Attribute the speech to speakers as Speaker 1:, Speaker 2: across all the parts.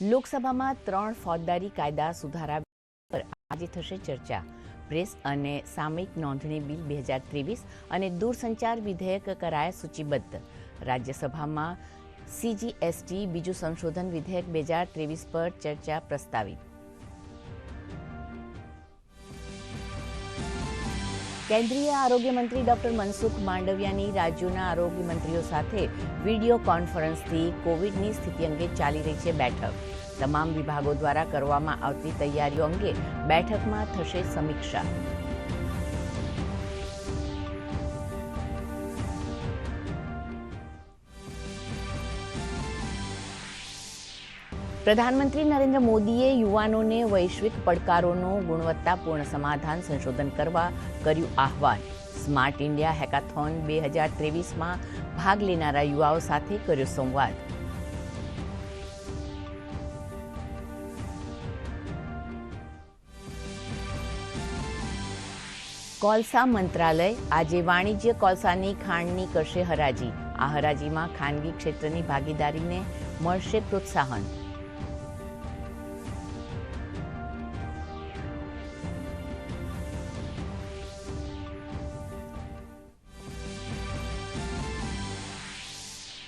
Speaker 1: લોકસભામાં ત્રણ ફોજદારી કાયદા સુધારા પર આજે થશે ચર્ચા. પ્રેસ અને સામયિક નોંધણી બિલ બે હજાર ત્રેવીસ અને દૂરસંચાર વિધેયક કરાયા સૂચિબદ્ધ. રાજ્યસભામાં સીજીએસટી બીજું સંશોધન વિધેયક બે હજાર ત્રેવીસ પર ચર્ચા પ્રસ્તાવિત. કેન્દ્રીય આરોગ્ય મંત્રી ડોક્ટર મનસુખ માંડવિયાની રાજ્યોના આરોગ્ય મંત્રીઓ સાથે વીડિયો કોન્ફરન્સથી કોવિડની સ્થિતિ અંગે ચાલી રહી છે બેઠક. તમામ વિભાગો દ્વારા કરવામાં આવતી તૈયારીઓ અંગે બેઠકમાં થશે સમીક્ષા. પ્રધાનમંત્રી નરેન્દ્ર મોદીએ યુવાનોને વૈશ્વિક પડકારોનું ગુણવત્તાપૂર્ણ સમાધાન સંશોધન કરવા કર્યું આહવાન. સ્માર્ટ ઇન્ડિયા હેકાથોન બે હજાર ત્રેવીસમાં ભાગ લેનારા યુવાઓ સાથે કર્યો સંવાદ. કોલસા મંત્રાલય આજે વાણિજ્ય કોલસાની ખાણની કરશે હરાજી. આ હરાજીમાં ખાનગી ક્ષેત્રની ભાગીદારીને મળશે પ્રોત્સાહન.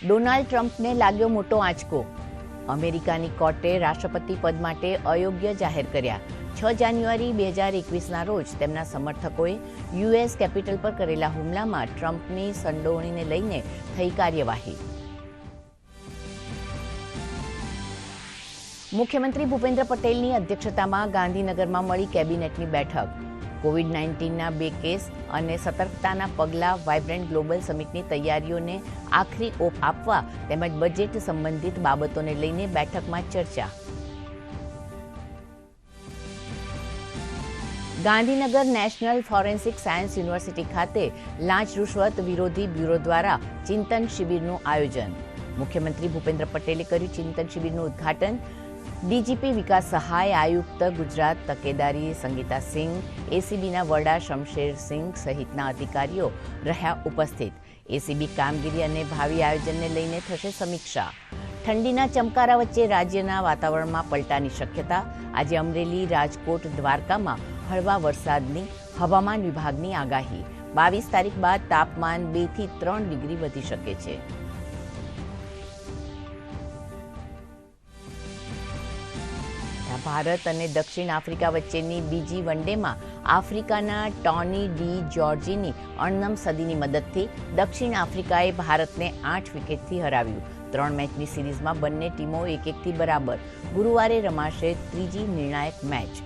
Speaker 1: ડોનાલ્ડ ટ્રમ્પને લાગ્યો મોટો આંચકો. અમેરિકાની કોર્ટે રાષ્ટ્રપતિ પદ માટે અયોગ્ય જાહેર કર્યા. છ જાન્યુઆરી બે હજાર એકવીસના રોજ તેમના સમર્થકોએ યુએસ કેપિટલ પર કરેલા હુમલામાં ટ્રમ્પની સંડોવણીને લઈને થઈ કાર્યવાહી. મુખ્યમંત્રી ભૂપેન્દ્ર પટેલની અધ્યક્ષતામાં ગાંધીનગરમાં મળી કેબિનેટની બેઠક. કોવિડ નાઇન્ટીનના બે કેસ અને સતર્કતાના પગલાં વાઇબ્રન્ટ ગ્લોબલ સમિટની તૈયારીઓને આખરી ઓપ આપવા તેમજ બજેટ સંબંધિત બાબતોને લઈને બેઠકમાં ચર્ચા. Gandhinagar national forensic science university ખાતે લાંચ રૂશ્વત વિરોધી બ્યુરો દ્વારા ચિંતન શિબિરનું આયોજન. મુખ્યમંત્રી ભૂપેન્દ્ર પટેલે કર્યું ચિંતન શિબિરનું ઉદ્ઘાટન. ડીજીપી વિકાસ સહાય આયુક્ત ગુજરાત તકેદારી સંગીતા સિંહ, એસીબીના વડા શમશેર સિંહ સહિતના અધિકારીઓ રહ્યા ઉપસ્થિત. એસીબી કામગીરી અને ભાવિ આયોજનને લઈને થશે સમીક્ષા. ઠંડીના ચમકારા વચ્ચે રાજ્યના વાતાવરણમાં પલટાની શક્યતા. આજે અમરેલી રાજકોટ દ્વારકામાં હળવા વરસાદની હવામાન વિભાગની આગાહી. બાવીસ તારીખ બાદ તાપમાન બેથી ત્રણ ડિગ્રી વધી શકે છે. ભારત અને દક્ષિણ આફ્રિકા વચ્ચેની બીજી વનડેમાં આફ્રિકાના ટોની ડી જ્યોર્જીની અણનમ સદીની મદદથી દક્ષિણ આફ્રિકાએ ભારતને આઠ વિકેટથી હરાવ્યું. ત્રણ મેચની સિરીઝમાં બંને ટીમો એક એકથી બરાબર. ગુરુવારે રમાશે ત્રીજી નિર્ણાયક મેચ.